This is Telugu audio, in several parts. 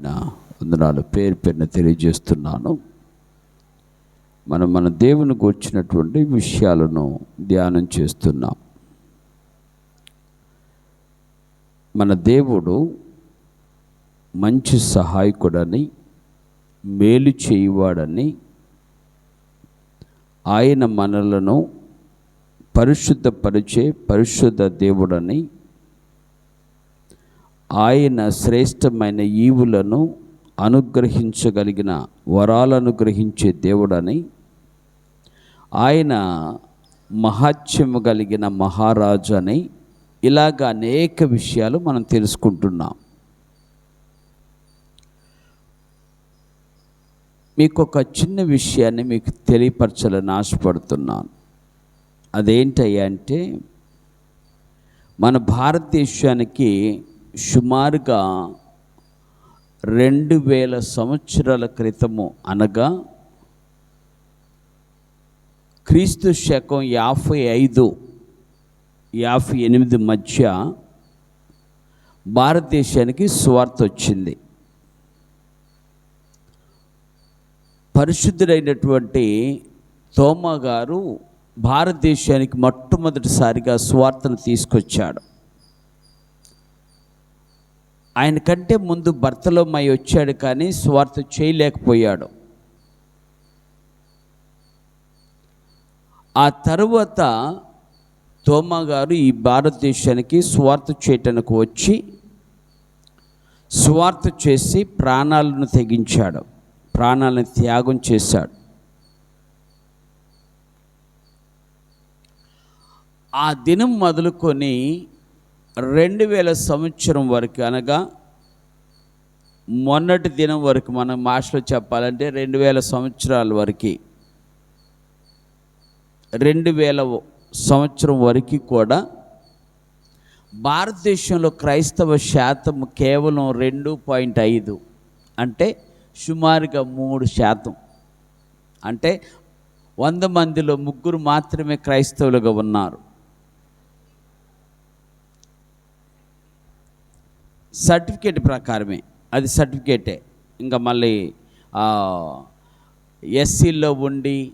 నా వందనాలు. పేరు పేరున తెలియజేస్తున్నాను. మనం మన దేవుని గూర్చినటువంటి విషయాలను ధ్యానం చేస్తున్నాం. మన దేవుడు మంచి సహాయకుడని మేలు చేయువాడని ఆయన మనలను పరిశుద్ధపరిచే పరిశుద్ధ దేవుడని ఆయన శ్రేష్టమైన ఈవులను అనుగ్రహించగలిగిన వరాలను గ్రహించే దేవుడని ఆయన మహాత్యము కలిగిన మహారాజు అని ఇలాగ అనేక విషయాలు మనం తెలుసుకుంటున్నాం. మీకు ఒక చిన్న విషయాన్ని మీకు తెలియపరచాలని ఆశపడుతున్నాను. అదేంటయ్యా అంటే మన భారతదేశానికి సుమారుగా రెండు వేల సంవత్సరాల క్రితము అనగా క్రీస్తు శకం యాభై ఐదు యాభై ఎనిమిది మధ్య భారతదేశానికి స్వార్థ వచ్చింది. పరిశుద్ధుడైనటువంటి తోమా గారు భారతదేశానికి మొట్టమొదటిసారిగా స్వార్థను తీసుకొచ్చాడు. ఆయన కంటే ముందు భర్తలో మై వచ్చాడు కానీ స్వార్థ చేయలేకపోయాడు. ఆ తరువాత తోమా గారు ఈ భారతదేశానికి స్వార్థ చేయటానికి వచ్చి స్వార్థ చేసి ప్రాణాలను తెగించాడు. ప్రాణాలను త్యాగం చేశాడు. ఆ దినం మొదలుకొని రెండు వేల సంవత్సరం వరకు అనగా మొన్నటి దినం వరకు మనం మాటలో చెప్పాలంటే రెండు వేల సంవత్సరాల వరకు. రెండు వేల సంవత్సరం వరకు కూడా భారతదేశంలో క్రైస్తవ శాతం కేవలం రెండు పాయింట్ ఐదు అంటే సుమారుగా మూడు శాతం. అంటే వంద మందిలో ముగ్గురు మాత్రమే క్రైస్తవులుగా ఉన్నారు. సర్టిఫికేట్ ప్రకారమే. అది సర్టిఫికేటే. ఇంకా మళ్ళీ ఎస్సీల్లో ఉండి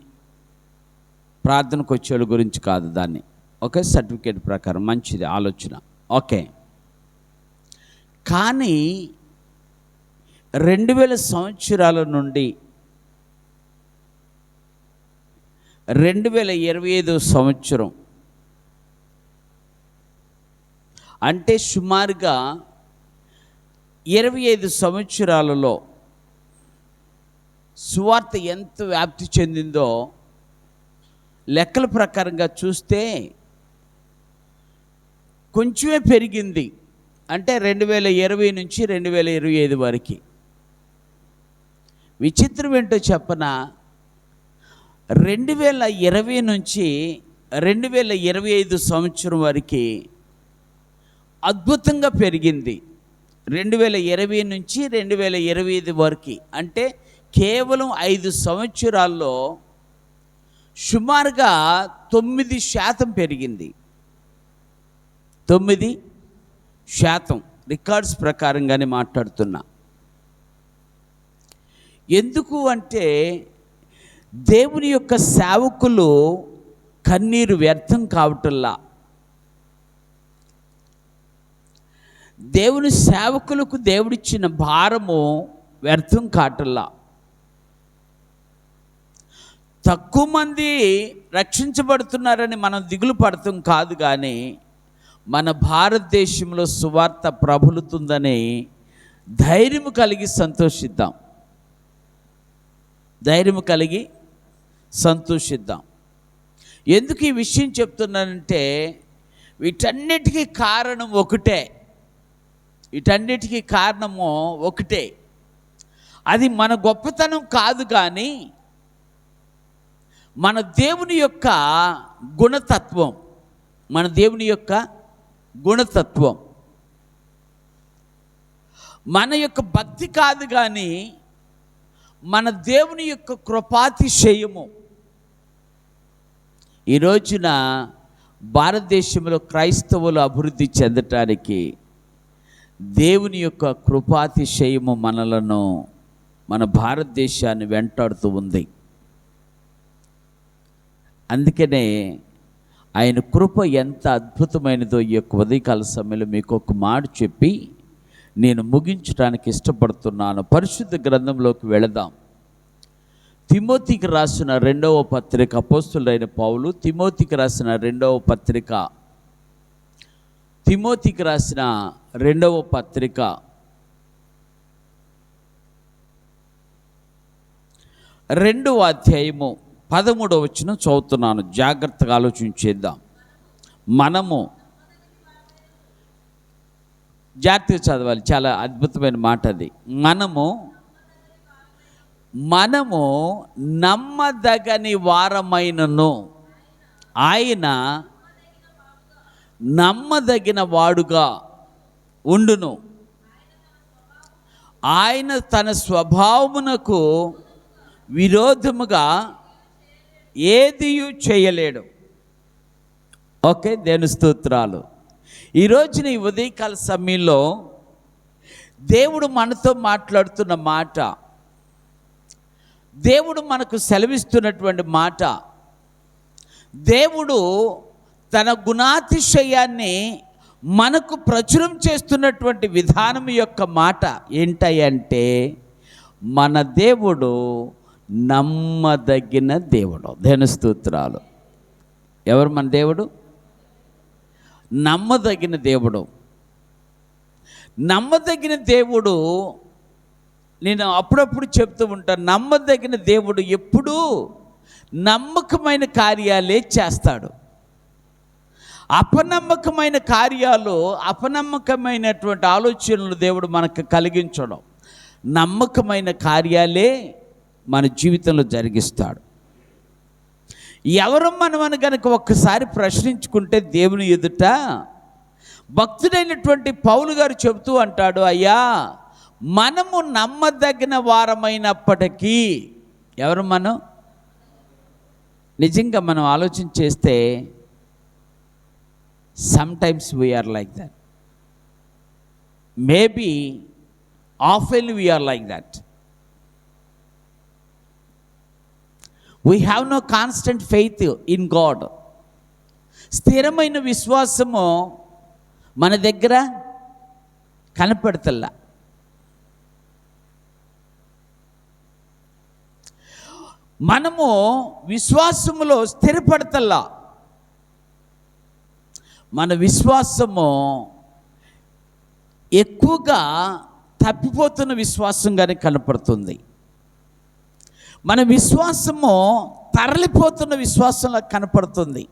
ప్రార్థనకు వచ్చేవాళ్ళ గురించి కాదు దాన్ని. ఓకే సర్టిఫికేట్ ప్రకారం మంచిది ఆలోచన. ఓకే. కానీ రెండు వేల సంవత్సరాల నుండి రెండు వేల ఇరవై ఐదు సంవత్సరం అంటే సుమారుగా ఇరవై ఐదు సంవత్సరాలలో సువార్త ఎంత వ్యాప్తి చెందిందో లెక్కల ప్రకారంగా చూస్తే కొంచెమే పెరిగింది. అంటే రెండు వేల ఇరవై నుంచి రెండు వేల ఇరవై ఐదు వరకు. విచిత్రం ఏంటో చెప్పన? రెండు వేల ఇరవై నుంచి రెండు వేల ఇరవై ఐదు సంవత్సరం వరకు అద్భుతంగా పెరిగింది. రెండు వేల ఇరవై నుంచి రెండు వేల ఇరవై ఐదు వరకు. అంటే కేవలం ఐదు సంవత్సరాల్లో సుమారుగా తొమ్మిది శాతం పెరిగింది. తొమ్మిది శాతం. రికార్డ్స్ ప్రకారంగానే మాట్లాడుతున్నా. ఎందుకు అంటే దేవుని యొక్క సేవకులు కన్నీరు వ్యర్థం కావటంలా. దేవుని సేవకులకు దేవుడిచ్చిన భారము వ్యర్థం కాటల్లా. తక్కువ మంది రక్షించబడుతున్నారని మనం దిగులు పడతాం కాదు కానీ మన భారతదేశంలో సువార్త ప్రబలుతుందని ధైర్యం కలిగి సంతోషిద్దాం. ధైర్యం కలిగి సంతోషిద్దాం. ఎందుకు ఈ విషయం చెప్తున్నానంటే వీటన్నిటికీ కారణం ఒకటే. వీటన్నిటికీ కారణము ఒకటే. అది మన గొప్పతనం కాదు కానీ మన దేవుని యొక్క గుణతత్వం మన దేవుని యొక్క గుణతత్వం. మన యొక్క భక్తి కాదు కానీ మన దేవుని యొక్క కృపాతిశయము. ఈ రోజున భారతదేశంలో క్రైస్తవులు అభివృద్ధి చెందటానికి దేవుని యొక్క కృపాతిశయము మనలను మన భారతదేశాన్ని వెంటాడుతూ ఉంది. అందుకనే ఆయన కృప ఎంత అద్భుతమైనదో ఈ యొక్క ఉదయకాల సమయంలో మీకు ఒక మాట చెప్పి నేను ముగించడానికి ఇష్టపడుతున్నాను. పరిశుద్ధ గ్రంథంలోకి వెళదాం. తిమోతికి రాసిన రెండవ పత్రిక అపోస్తులైన పౌలు తిమోతికి రాసిన రెండవ పత్రిక తిమోతికి రాసిన రెండవ పత్రిక. రెండవ అధ్యాయము పదమూడవ వచ్చిన చదువుతున్నాను. జాగ్రత్తగా ఆలోచించేద్దాం మనము జాగ్రత్తగా చదవాలి. చాలా అద్భుతమైన మాట అది. మనము మనము నమ్మదగని వారమైనను. ఆయన నమ్మదగిన వాడుగా ఉండును. ఆయన తన స్వభావమునకు విరోధముగా ఏది చేయలేడు. ఓకే దేని స్తోత్రాలు. ఈ రోజున ఈ ఉదయకాల సమయంలో దేవుడు మనతో మాట్లాడుతున్న మాట దేవుడు మనకు సెలవిస్తున్నటువంటి మాట దేవుడు తన గుణాతిశయాన్ని మనకు ప్రచురం చేస్తున్నటువంటి విధానం యొక్క మాట ఏంటంటే మన దేవుడు నమ్మదగిన దేవుడు. ధనస్తూత్రాలు స్తోత్రాలు. ఎవరు మన దేవుడు? నమ్మదగిన దేవుడు. నమ్మదగిన దేవుడు నేను అప్పుడప్పుడు చెప్తూ ఉంటాను నమ్మదగిన దేవుడు ఎప్పుడూ నమ్మకమైన కార్యాలే చేస్తాడు. అపనమ్మకమైన కార్యాలు అపనమ్మకమైనటువంటి ఆలోచనలు దేవుడు మనకు కలిగించడం నమ్మకమైన కార్యాలే మన జీవితంలో జరిగిస్తాడు. ఎవరు మనమని కనుక ఒక్కసారి ప్రశ్నించుకుంటే దేవుని ఎదుట భక్తుడైనటువంటి పౌలు గారు చెబుతూ అంటాడు అయ్యా మనము నమ్మదగిన వారమైనప్పటికీ ఎవరు మనం? నిజంగా మనం ఆలోచన చేస్తే some times we are like that maybe often we are like that we have no constant faith in God స్థిరమైన విశ్వాసము మన దగ్గర కనపడతల్లా. మనము విశ్వాసములో స్థిరపడతల్లా. మన విశ్వాసము ఎక్కువగా తప్పిపోతున్న విశ్వాసంగానే కనపడుతుంది. మన విశ్వాసము తరలిపోతున్న విశ్వాసంలా కనపడుతుంది.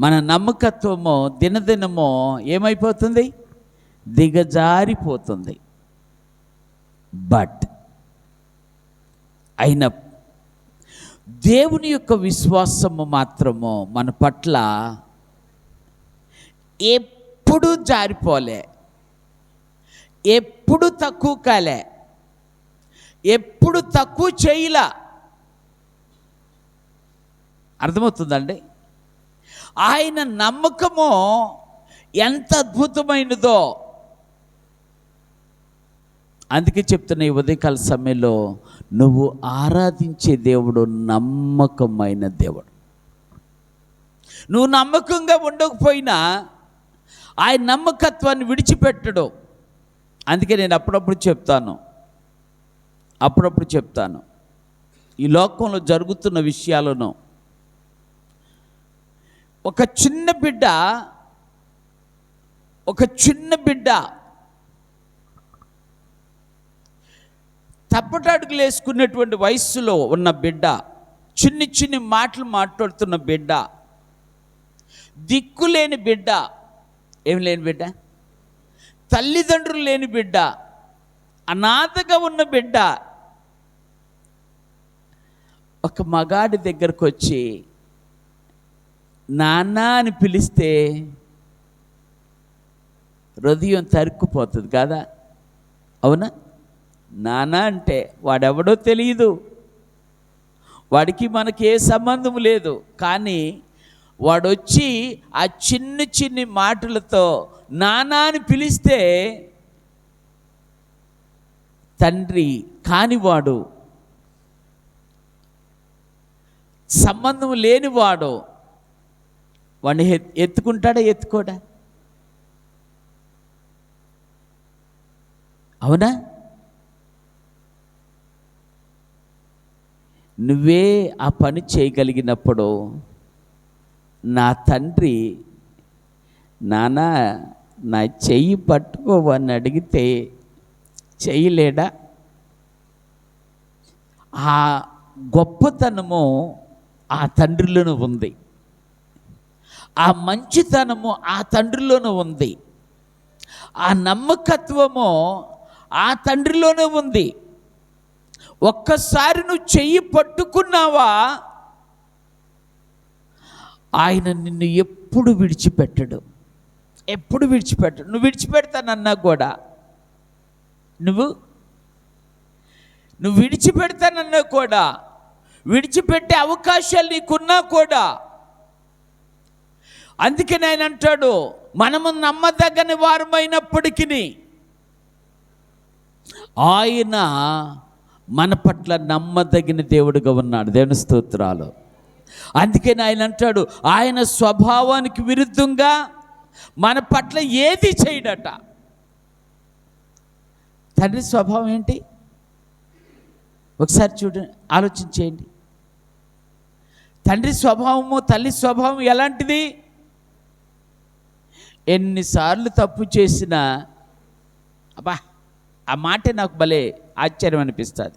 మన నమ్మకత్వము దినదినము ఏమైపోతుంది? దిగజారిపోతుంది. బట్ అయిన దేవుని యొక్క విశ్వాసము మాత్రము మన పట్ల ఎప్పుడు జారిపోలే. ఎప్పుడు తక్కువ కాలే. ఎప్పుడు తక్కువ చేయలా. అర్థమవుతుందండి? ఆయన నమ్మకము ఎంత అద్భుతమైనదో అందుకే చెప్తున్న ఈ ఉదయకాల సమయంలో నువ్వు ఆరాధించే దేవుడు నమ్మకమైన దేవుడు. నువ్వు నమ్మకంగా ఉండకపోయినా ఆయన నమ్మకత్వాన్ని విడిచిపెట్టడు. అందుకే నేను అప్పుడప్పుడు చెప్తాను. అప్పుడప్పుడు చెప్తాను. ఈ లోకంలో జరుగుతున్న విషయాలను ఒక చిన్న బిడ్డ ఒక చిన్న బిడ్డ తప్పటడుగులు వేసుకున్నటువంటి వయస్సులో ఉన్న బిడ్డ చిన్ని చిన్ని మాటలు మాట్లాడుతున్న బిడ్డ దిక్కు లేని బిడ్డ ఏం లేని బిడ్డ? తల్లిదండ్రులు లేని బిడ్డ అనాథగా ఉన్న బిడ్డ ఒక మగాడి దగ్గరకు వచ్చి నాన్న అని పిలిస్తే హృదయం తరుక్కుపోతుంది కదా? అవునా? నాన్న అంటే వాడెవడో తెలియదు వాడికి మనకి ఏ సంబంధం లేదు. కానీ వాడొచ్చి ఆ చిన్ని చిన్ని మాటలతో నానా అని పిలిస్తే తండ్రి కానివాడు సంబంధం లేనివాడు వాడిని ఎత్- ఎత్తుకుంటాడా ఎత్తుకోడా? అవునా? నువ్వే ఆ పని చేయగలిగినప్పుడు నా తండ్రి నానా నా చెయ్యి పట్టుకోవని అడిగితే చేయలేడా ఆ గొప్పతనము ఆ తండ్రిలోనూ ఉంది. ఆ మంచితనము ఆ తండ్రిలోనూ ఉంది. ఆ నమ్మకత్వము ఆ తండ్రిలోనే ఉంది. ఒక్కసారి నువ్వు చెయ్యి పట్టుకున్నావా? ఆయన నిన్ను ఎప్పుడు విడిచిపెట్టడు. ఎప్పుడు విడిచిపెట్టడు. నువ్వు విడిచిపెడతానన్నా కూడా. నువ్వు? నువ్వు విడిచిపెడతానన్నా కూడా. విడిచిపెట్టే అవకాశాలు నీకున్నా కూడా. అందుకే నేను అంటాడు మనము నమ్మదగ్గని వారమైనప్పటికీ ఆయన మన పట్ల నమ్మదగిన దేవుడుగా ఉన్నాడు. దేవుని స్తోత్రాలు. అందుకని ఆయన అంటాడు ఆయన స్వభావానికి విరుద్ధంగా మన పట్ల ఏది చేయడట? తండ్రి స్వభావం ఏంటి? ఒకసారి చూడండి ఆలోచించేయండి తండ్రి స్వభావము తల్లి స్వభావం ఎలాంటిది? ఎన్నిసార్లు తప్పు చేసినా అబ్బా ఆ మాటే నాకు భలే ఆశ్చర్యం అనిపిస్తుంది.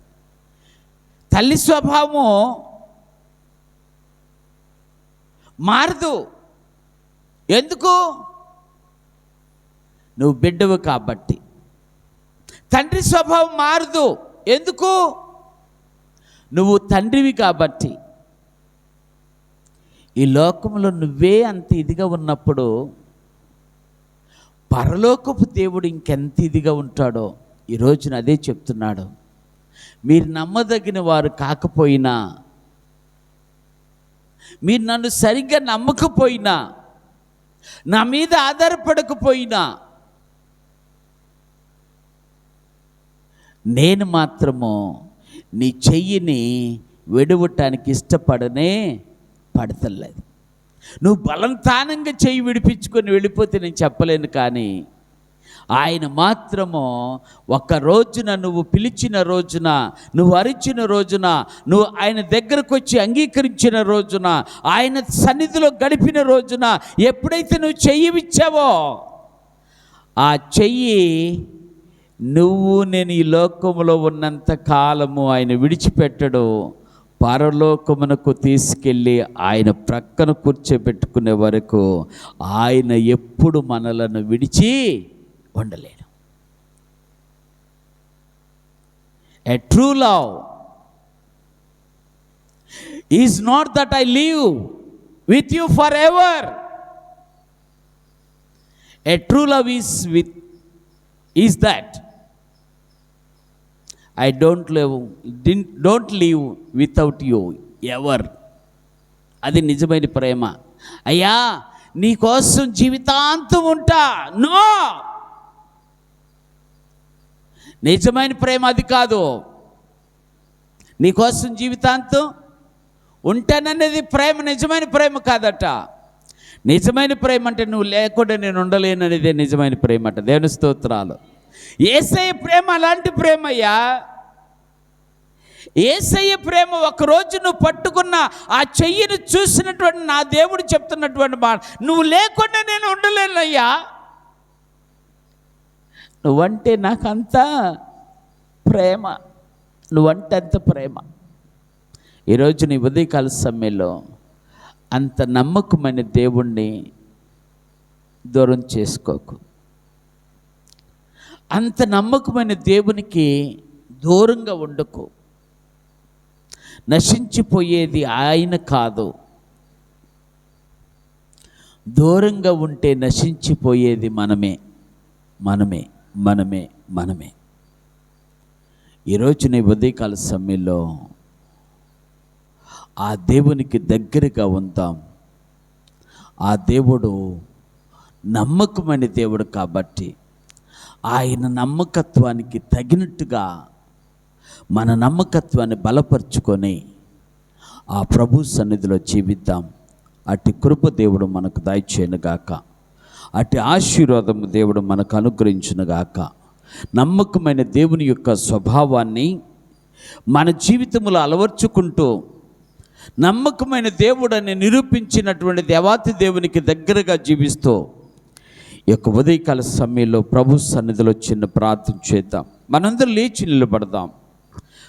తల్లి స్వభావం మారదు. ఎందుకు? నువ్వు బిడ్డవు కాబట్టి. తండ్రి స్వభావం మారదు. ఎందుకు? నువ్వు తండ్రివి కాబట్టి. ఈ లోకంలో నువ్వే అంత ఇదిగా ఉన్నప్పుడు పరలోకపు దేవుడు ఇంకెంత ఇదిగా ఉంటాడో ఈ రోజున అదే చెప్తున్నాడు. మీరు నమ్మదగిన వారు కాకపోయినా మీరు నన్ను సరిగ్గా నమ్మకపోయినా నా మీద ఆధారపడకపోయినా నేను మాత్రము నీ చెయ్యిని విడవటానికి ఇష్టపడనే పడతలేదు. నువ్వు బలంతానంగా చెయ్యి విడిపించుకొని వెళ్ళిపోతే నేను చెప్పలేను కానీ ఆయన మాత్రము ఒక రోజున నువ్వు పిలిచిన రోజున నువ్వు అరిచిన రోజున నువ్వు ఆయన దగ్గరకు వచ్చి అంగీకరించిన రోజున ఆయన సన్నిధిలో గడిపిన రోజున ఎప్పుడైతే నువ్వు చెయ్యి ఇచ్చావో ఆ చెయ్యి నువ్వు నేను ఈ లోకములో ఉన్నంత కాలము ఆయన విడిచిపెట్టడు. పరలోకమునకు తీసుకెళ్ళి ఆయన ప్రక్కన కూర్చోబెట్టుకునే వరకు ఆయన ఎప్పుడు మనలను విడిచి ఉండలేడు a true love is not that I leave with you for ever a true love is with is that I don't live don't leave without you ever అది నిజమైన ప్రేమ. అయ్యా నీ కోసం జీవితాంతం ఉంటా. నో! నిజమైన ప్రేమ అది కాదు. నీకోసం జీవితాంతం ఉంటాననేది ప్రేమ నిజమైన ప్రేమ కాదట. నిజమైన ప్రేమ అంటే నువ్వు లేకుండా నేను ఉండలేననేదే నిజమైన ప్రేమ అట. దేవుని స్తోత్రాలు. ఏసయ్య ప్రేమ అలాంటి ప్రేమయ్యా ఏసయ్య ప్రేమ ఒకరోజు నువ్వు పట్టుకున్న ఆ చెయ్యిని చూసినటువంటి నా దేవుడు చెప్తున్నటువంటి మాట. నువ్వు లేకుండా నేను ఉండలేనయ్యా. నువ్వంటే నాకంత ప్రేమ. నువ్వంటే అంత ప్రేమ. ఈరోజు నీ ఉదయకాల సమయంలో అంత నమ్మకమైన దేవుణ్ణి దూరం చేసుకోకు. అంత నమ్మకమైన దేవునికి దూరంగా ఉండకు. నశించిపోయేది ఆయన కాదు. దూరంగా ఉంటే నశించిపోయేది మనమే మనమే. మనమే మనమే. ఈరోజు నీ ఉదయకాల సమయంలో ఆ దేవునికి దగ్గరగా ఉందాం. ఆ దేవుడు నమ్మకమైన దేవుడు కాబట్టి ఆయన నమ్మకత్వానికి తగినట్టుగా మన నమ్మకత్వాన్ని బలపరుచుకొని ఆ ప్రభు సన్నిధిలో జీవిద్దాం. అట్టి కృప దేవుడు మనకు దయచేయనుగాక. అటు ఆశీర్వాదము దేవుడు మనకు అనుగ్రహించునుగాక. నమ్మకమైన దేవుని యొక్క స్వభావాన్ని మన జీవితంలో అలవర్చుకుంటూ నమ్మకమైన దేవుడని నిరూపించినటువంటి దేవాతి దేవునికి దగ్గరగా జీవిస్తూ ఈ యొక్క ఉదయకాల సమయంలో ప్రభు సన్నిధిలో చిన్న ప్రార్థన చేద్దాం. మనందరూ లేచి నిలబడదాం.